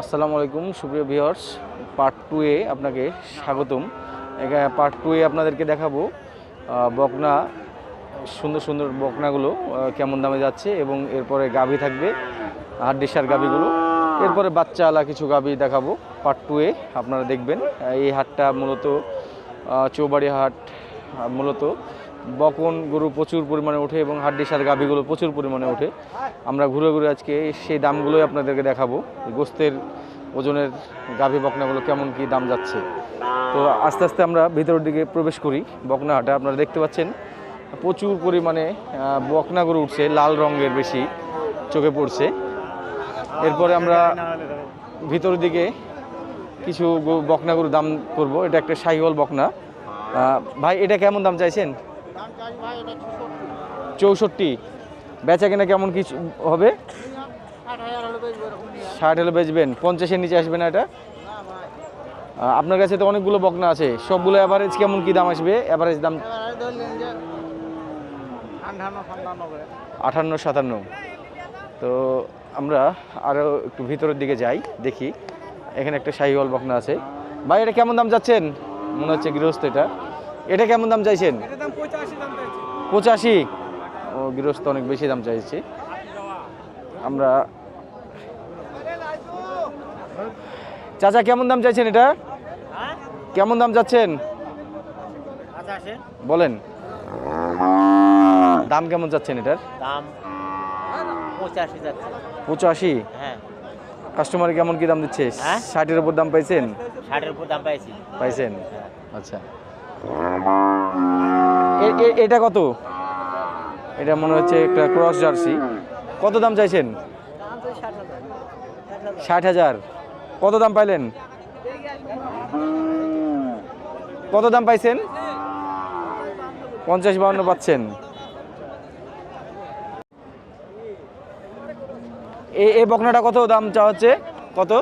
আসসালামু আলাইকুম, সুপ্রিয় ভিউয়ার্স। পার্ট টু এ আপনাকে স্বাগতম। এখানে পার্ট টু এ আপনাদেরকে দেখাবো বকনা, সুন্দর সুন্দর বকনাগুলো কেমন দামে যাচ্ছে এবং এরপরে গাভী থাকবে হাড্ডিসার গাভীগুলো। এরপরে বাচ্চাওয়ালা কিছু গাভী দেখাবো। পার্ট টু এ আপনারা দেখবেন, এই হাটটা মূলত চৌবাড়ি হাট মূলত বকন গরু প্রচুর পরিমাণে ওঠে এবং হাড্ডিসার গাভীগুলো প্রচুর পরিমাণে ওঠে। আমরা ঘুরে ঘুরে আজকে সেই দামগুলোই আপনাদেরকে দেখাবো। গোস্তের ওজনের গাভী বকনাগুলো কেমন কি দাম যাচ্ছে। তো আস্তে আস্তে আমরা ভিতরের দিকে প্রবেশ করি। বকনা হাটে আপনারা দেখতে পাচ্ছেন। প্রচুর পরিমাণে বকনা গরু উঠছে, লাল রঙের বেশি চোখে পড়ছে। এরপরে আমরা ভিতরের দিকে কিছু বকনা গরু দাম করব। এটা একটা শাহিওয়াল বকনা। ভাই, এটা কেমন দাম চাইছেন? চৌষট্টি। বেচা কেনা কেমন কি হবে? ষাট হলে বেচবেন পঞ্চাশের নিচে আসবে না এটা? আপনার কাছে তো অনেকগুলো বকনা আছে সবগুলো অ্যাভারেজ কেমন কি দাম আসবে? অ্যাভারেজ দাম আটান্ন সাতান্ন তো আমরা আরও একটু ভিতরের দিকে যাই দেখি। এখানে একটা শাহিওয়াল বকনা আছে। ভাই এটা কেমন দাম যাচ্ছেন? মনে হচ্ছে গৃহস্থ এটা। এটা কেমন দাম চাইছেন? পঁচাশি ও গৃহস্থ অনেক বেশি দাম চাইছে। আমরা চাচা কেমন দাম চাইছেন এটা? কেমন দাম যাচ্ছেন? বলেন। দাম কেমন যাচ্ছেন এটার? দাম পঁচাশি হ্যাঁ। কাস্টমার কেমন কি দাম দিচ্ছে? হ্যাঁ? ষাটের উপর দাম পাইছেন? ষাটের উপর দাম পাইছি। পাইছেন? আচ্ছা। এ- এ- এটা কত? এটা মনে হচ্ছে একটা ক্রস জার্সি কত দাম চাইছেন? ষাট হাজার। কত দাম পাইলেন? কত দাম পাইছেন? পঞ্চাশ বাউন্ন পাচ্ছেন। এই বকনাটা কত দাম চাওয়া হচ্ছে? কত?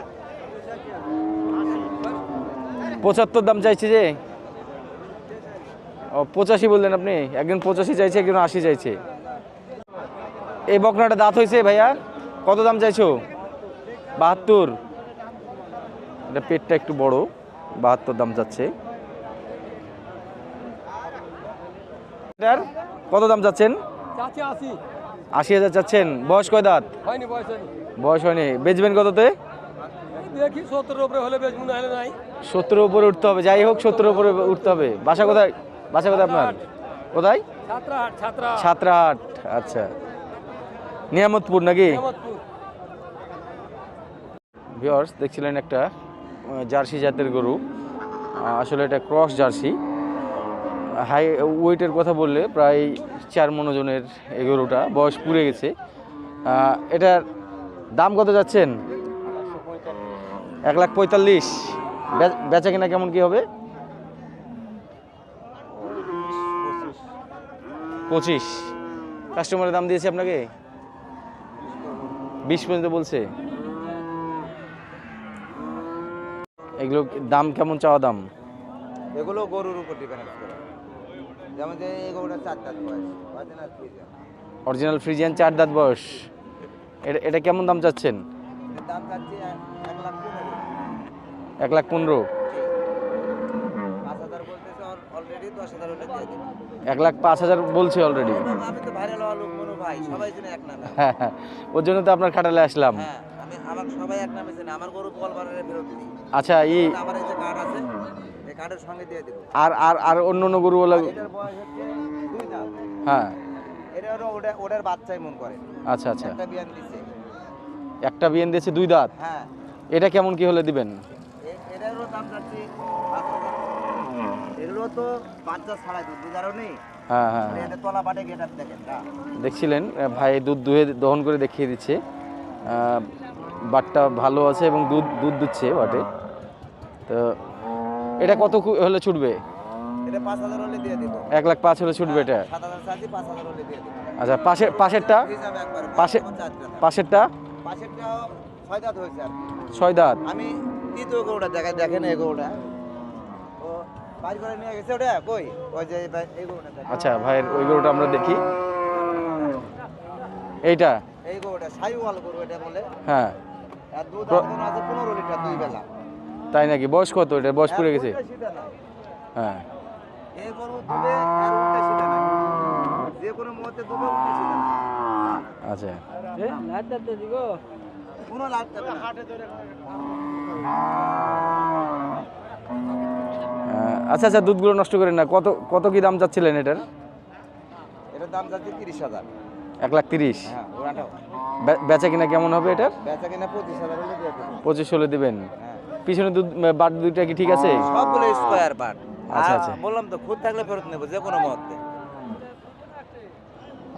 পঁচাত্তর দাম চাইছে যে। ও পঁচাশি বললেন আপনি? একজন পঁচাশি চাইছে একজন আশি চাইছে। এই বকনাটা দাঁত হয়েছে ভাইয়া? কত দাম চাইছো? বাহাত্তর। এটা পেটটা একটু বড় বাহাত্তর দাম যাচ্ছে। এটার কত দাম যাচ্ছেন? আশি। হাজার চাচ্ছেন বয়স কয় দাঁত? হয়নি বয়স হয়নি। বেচবেন কততে? দেখি সত্তর উপরে হলে নাই। সত্তরের উপরে উঠতে হবে। যাই হোক সত্তরের উপরে উঠতে হবে। বাসা কোথায়? বাসা কোথায় আপনার? কোথায়? ছাত্রা হাট ছাত্রা ছাত্রাহাট আচ্ছা। নিয়ামতপুর নাকি? ভিওর্স দেখছিলেন একটা জার্সি জাতের গরু। আসলে এটা ক্রস জার্সি। হাই ওয়েটের কথা বললে প্রায় চার মনোজনের এই গরুটা বয়স পুড়ে গেছে। এটার দাম কত যাচ্ছেন? এক লাখ পঁয়তাল্লিশ। বেচা কিনা কেমন কি হবে? পঁচিশ। কাস্টমারের দাম দিয়েছে আপনাকে? বিশ পর্যন্ত বলছে। এগুলো দাম কেমন চাওয়া দাম? এগুলো গরুর উপর ডিপেন্ড করে। যেমন যে এই গরুটা চার দাঁত বয়স অরিজিনাল ফ্রিজিয়ান অরিজিনাল ফ্রিজিয়ান চার দাঁত বয়স। এটা এটা কেমন দাম চাচ্ছেন? দাম এক এক লাখ পনেরো। এক লাখ পনেরো। পাঁচ হাজার বলতেছে অলরেডি দশ হাজার হলে দিয়ে দেবো। এক লাখ পাঁচ হাজার বলছে অলরেডি হ্যাঁ হ্যাঁ ওর জন্য তো আপনার খাটালে আসলাম। হ্যাঁ গরু আচ্ছা ই আর আর আর অন্য অন্য দাঁত। হ্যাঁ। ওটার বাচ্চাই মন করে। আচ্ছা আচ্ছা। একটা বিয়ান দিয়েছে দুই দাঁত? হ্যাঁ। এটা কেমন কি হলে দিবেন? এটারও দাম হাজার এগুলো তো বাচ্চা ছাড়াই দুধ দুধ নেই। হ্যাঁ হ্যাঁ মানে হ্যাঁ। এটা তলা বাটে গেটার দেখেন দেখছিলেন? ভাই দুধ দুহে দহন করে দেখিয়ে দিচ্ছে। বাটটা ভালো আছে এবং দুধ দুধ দিচ্ছে বাটে। তো এটা কত হলে ছুটবে? এক লাখ পাঁচ হলে ছুটবে এটা? আচ্ছা পাশের পাশেরটা? পাশে পাশেরটা। ছয় দাঁত? আমি দ্বিতীয় গরুটা দেখাই দেখেন এই গরুটা। আচ্ছা ভাইয়ের ওই গরুটা আমরা দেখি। এইটা? এই গরুটা সাইওয়াল গরু এটা বলে। হ্যাঁ। আর দুধ প্র- এখন আছে পনেরো লিটার দুই বেলা। তাই নাকি? বয়স কত এটা? বয়স পড়ে গেছে। হ্যাঁ। এই গরু দুবে আর। যে কোনো মুহূর্তে দুবে। আচ্ছা। কোনো থাকবে না। আচ্ছা আচ্ছা দুধগুলো নষ্ট করেন না। কত কত কি দাম চাচ্ছিলেন এটার? এটার দাম যাচ্ছে তিরিশ হাজার। এক লাখ তিরিশ। হ্যাঁ বেচা কিনা কেমন হবে এটার? বেচা কিনা পঁচিশ হাজার হলে পঁচিশ ষোলো দিবেন। হ্যাঁ। পিছনে দুধ বাট দুইটা কি ঠিক আছে? সবগুলো স্কোয়ার পার আচ্ছা, আচ্ছা। বললাম তো খুদ থাকলে ফেরত নেব যে কোনো মুহূর্তে।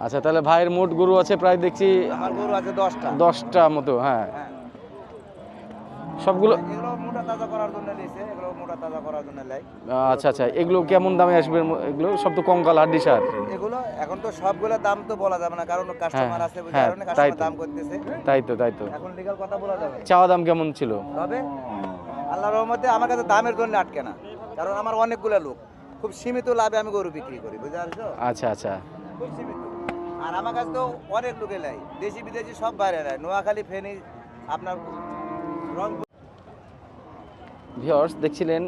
আচ্ছা তাহলে ভাইয়ের মোট গরু আছে প্রায় দেখছি আমার গরু আছে দশটা। দশটা মতো হ্যাঁ। হ্যাঁ। সবগুলো এগুলো মোটা তাজা করার জন্য নিয়েছে এগুলো মোটা তাজা করার জন্য লাই। আচ্ছা আচ্ছা এগুলো কেমন দামে আসবে? এগুলো সব তো কঙ্কাল হাড্ডি সার। এগুলো এখন তো সবগুলো দাম তো বলা যাবে না কারণ কাস্টমার আছে বুঝে হ্যাঁ, কারণে কাস্টমার দাম করতেছে। তাই তো তাই তো। এখন লিগাল কথা বলা যাবে চাওয়া দাম কেমন ছিল? তবে আল্লাহর রহমতে আমার কাছে দামের জন্য আটকে না কারণ আমার অনেকগুলো লোক। খুব সীমিত লাভে আমি গরু বিক্রি করি বুঝতে পারছ? আচ্ছা আচ্ছা। খুব সীমিত। আর আমার কাছে তো অনেক লোকে লাই দেশি বিদেশি সব বাইরে নেয় নোয়াখালী ফেনী আপনার রংপুর ভিওর্স দেখছিলেন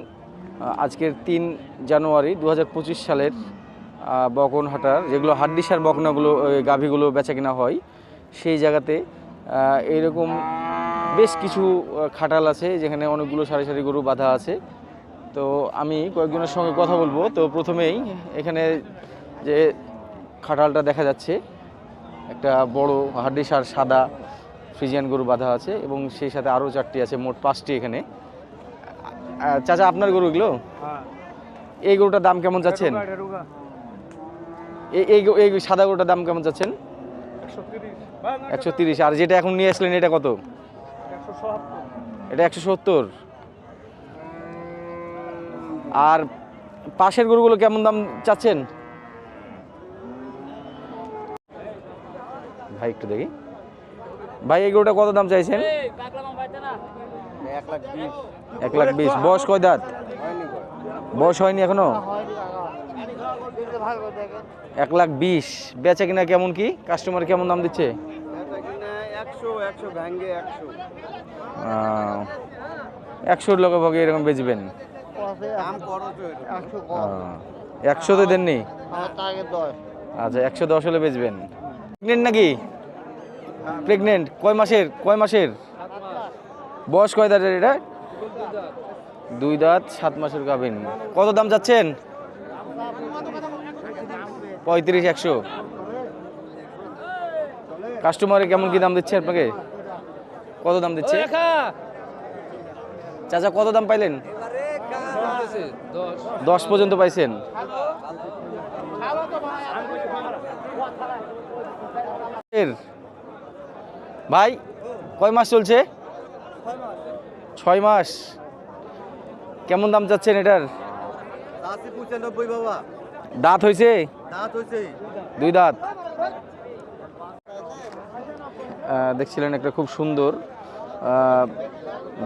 আজকের তিন জানুয়ারি দু হাজার পঁচিশ সালের আহ, বকনহাটার যেগুলো হাড্ডিসার বকনাগুলো গাভীগুলো বেচা কিনা হয় সেই জায়গাতে আহ, এইরকম বেশ কিছু খাটাল আছে যেখানে অনেকগুলো সারি সারি গরু বাঁধা আছে। তো আমি কয়েকজনের সঙ্গে কথা বলব। তো প্রথমেই এখানে যে খাটালটা দেখা যাচ্ছে একটা বড় হাড্ডিসার সাদা ফ্রিজিয়ান গরু বাঁধা আছে এবং সেই সাথে আরও চারটি আছে মোট পাঁচটি এখানে। চাচা আপনার গরু এগুলো? এই গরুটার দাম কেমন চাচ্ছেন? এই এই সাদা গরুটার দাম কেমন চাচ্ছেন? একশো তিরিশ। আর যেটা এখন নিয়ে আসলেন এটা কত? এটা একশো সত্তর। আর পাশের গরুগুলো কেমন দাম চাচ্ছেন? ভাই একটু দেখি। ভাই এই গরুটা কত দাম চাইছেন? এক লাখ বিশ। বয়স কয় দাঁত? বয়স হয়নি এখনও? এক লাখ বিশ। বেচা কিনা কেমন কি? কাস্টমার কেমন দাম দিচ্ছে? একশোর লগে ভগে এরকম বেচবেন? একশো। তো দেননি? আচ্ছা একশো দশ হলে বেচবেন। প্রেগনেন্ট নাকি? প্রেগনেন্ট কয় মাসের? কয় মাসের? বয়স কয় দাঁতের এটা? দুই দাঁত সাত মাসের গাভিন। কত দাম যাচ্ছেন? পঁয়ত্রিশ একশো। কাস্টমারে কেমন কি দাম দিচ্ছে আপনাকে? কত দাম দিচ্ছে? চাচা কত দাম পাইলেন? দশ পর্যন্ত পাইছেন। ভাই কয় মাস চলছে? ছয় মাস। কেমন দাম চাচ্ছেন এটার? দাঁত হয়েছে? দুই দাঁত। দেখছিলেন একটা খুব সুন্দর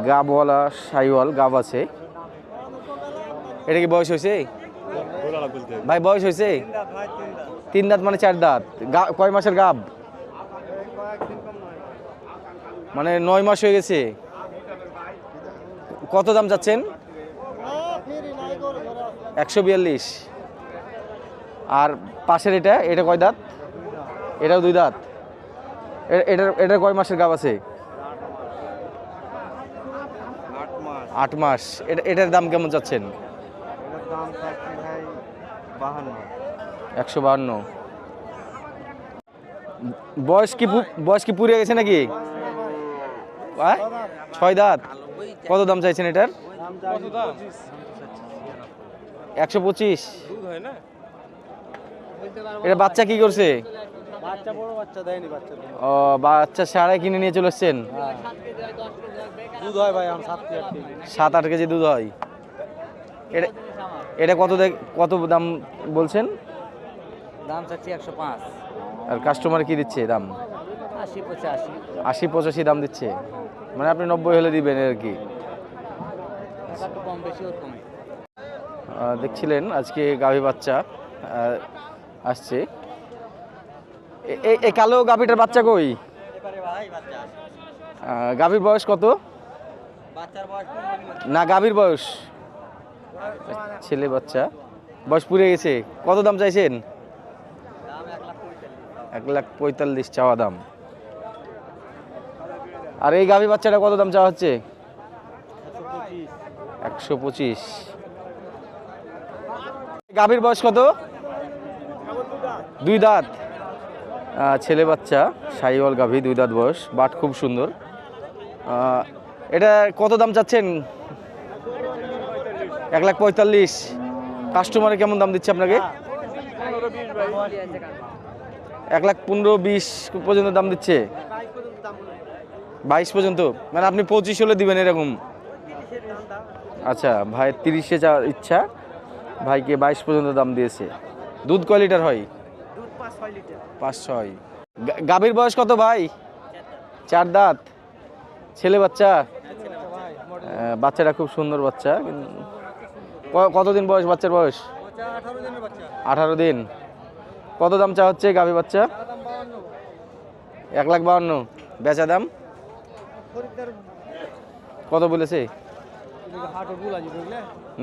গাবওয়ালা সাইওয়াল গাব আছে। এটা কি বয়স হয়েছে? ভাই বয়স হয়েছে? তিন দাঁত মানে চার দাঁত। কয় মাসের গাব? মানে নয় মাস হয়ে গেছে। কত দাম চাচ্ছেন একশো বিয়াল্লিশ। আর পাশের এটা এটা কয় দাঁত? এটাও দুই দাঁত। এটার এটার কয় মাসের গাব আছে? আট মাস। এটা, এটার দাম কেমন বাহান্ন একশো বাহান্ন। বয়স কি বয়স কি পুড়ে গেছে নাকি? ছয় দাঁত। কত দাম চাইছেন এটার? একশো পঁচিশ। এটা বাচ্চা কি করছে? ও বাচ্চা সাড়ে কিনে নিয়ে চলে এসছেন? সাত আট কেজি দুধ হয়। এটা এটা কত কত দাম বলছেন? দাম চাচ্ছি একশো পাঁচ। আর কাস্টমার কি দিচ্ছে দাম? আশি পঁচাশি। দাম দিচ্ছে। মানে আপনি নব্বই হলে দিবেন আর কি। আহ, দেখছিলেন আজকে গাভী বাচ্চা আসছে। এই কালো গাভীটার বাচ্চা কই? গাভীর বয়স কত? বাচ্চার বয়স না গাভীর বয়স। ছেলে বাচ্চা। বয়স পুড়ে গেছে। কত দাম চাইছেন? এক লাখ পঁয়তাল্লিশ চাওয়া দাম। আর এই গাভী বাচ্চাটা কত দাম চাওয়া হচ্ছে? একশো পঁচিশ। গাভীর বয়স কত? দুই দাঁত। ছেলে বাচ্চা, সাইওয়াল গাভী, দুই দাঁত বয়স, বাট খুব সুন্দর। এটা কত দাম চাচ্ছেন? এক লাখ পঁয়তাল্লিশ। কাস্টমারে কেমন দাম দিচ্ছে আপনাকে? এক লাখ পনেরো বিশ পর্যন্ত দাম দিচ্ছে। বাইশ পর্যন্ত? মানে আপনি পঁচিশ হলে দিবেন এরকম? আচ্ছা ভাই তিরিশে যা ইচ্ছা। ভাইকে বাইশ পর্যন্ত দাম দিয়েছে। দুধ কয় লিটার হয়? পাঁচ ছয়। গাভীর বয়স কত ভাই? চার দাঁত। ছেলে বাচ্চা? বাচ্চাটা খুব সুন্দর বাচ্চা। কতদিন বয়স বাচ্চার বয়স? আঠারো দিন। কত দাম চা হচ্ছে গাভী বাচ্চা? এক লাখ বাউন্ন। বেচা দাম? কত বলেছে?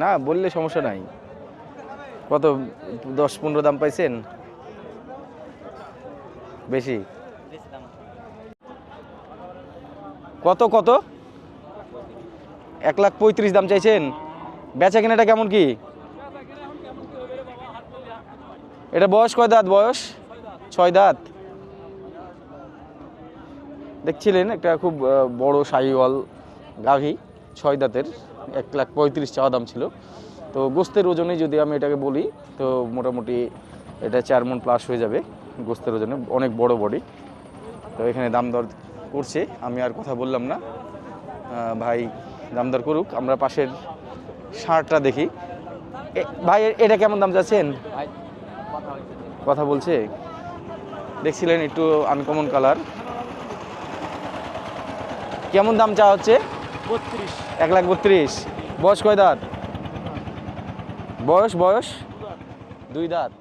না বললে সমস্যা নাই। কত দশ পনেরো দাম পাইছেন? বেশি? কত কত? এক লাখ পঁয়ত্রিশ দাম চাইছেন। বেচা কেনাটা কেমন কি? এটা বয়স কয় দাঁত বয়স? ছয় দাঁত। দেখছিলেন একটা খুব বড় শাহিওয়াল গাভী ছয় দাঁতের এক লাখ পঁয়ত্রিশ চাওয়া দাম ছিল। তো গোস্তের ওজনে যদি আমি এটাকে বলি তো মোটামুটি এটা চার মন প্লাস হয়ে যাবে গোস্তের ওজনে অনেক বড় বডি তো এখানে দাম দর করছে আমি আর কথা বললাম না। ভাই দাম দর করুক আমরা পাশের শার্টটা দেখি। ভাই এটা কেমন দাম যাচ্ছেন কথা বলছে। দেখছিলেন একটু আনকমন কালার কেমন দাম চা হচ্ছে? বত্রিশ। এক লাখ বত্রিশ। বয়স কয় দাঁত? বয়স বয়স? দুই দাঁত।